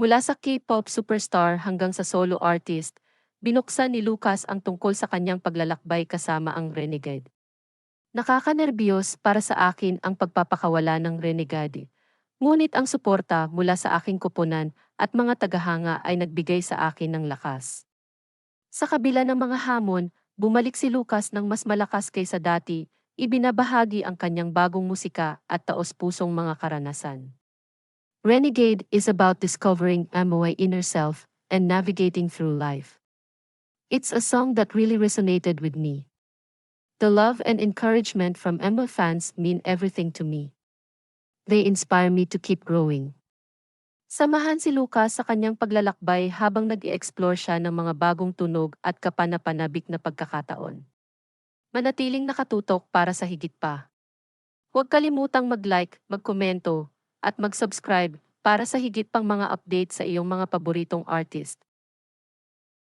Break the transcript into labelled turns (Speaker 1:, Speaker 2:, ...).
Speaker 1: Mula sa K-pop superstar hanggang sa solo artist, binuksan ni Lucas ang tungkol sa kanyang paglalakbay kasama ang Renegade. Nakakanerbiyos para sa akin ang pagpapakawala ng Renegade. Ngunit ang suporta mula sa aking kuponan at mga tagahanga ay nagbigay sa akin ng lakas. Sa kabila ng mga hamon, bumalik si Lucas ng mas malakas kaysa dati, ibinabahagi ang kanyang bagong musika at taos-pusong mga karanasan. Renegade is about discovering my inner self and navigating through life. It's a song that really resonated with me. The love and encouragement from Emma fans mean everything to me. They inspire me to keep growing. Samahan si Lucas sa kanyang paglalakbay habang nag explore siya ng mga bagong tunog at kapanapanabik na pagkakataon. Manatiling nakatutok para sa higit pa. Huwag kalimutang mag-like, magkomento, at mag-subscribe para sa higit pang mga update sa iyong mga paboritong artist.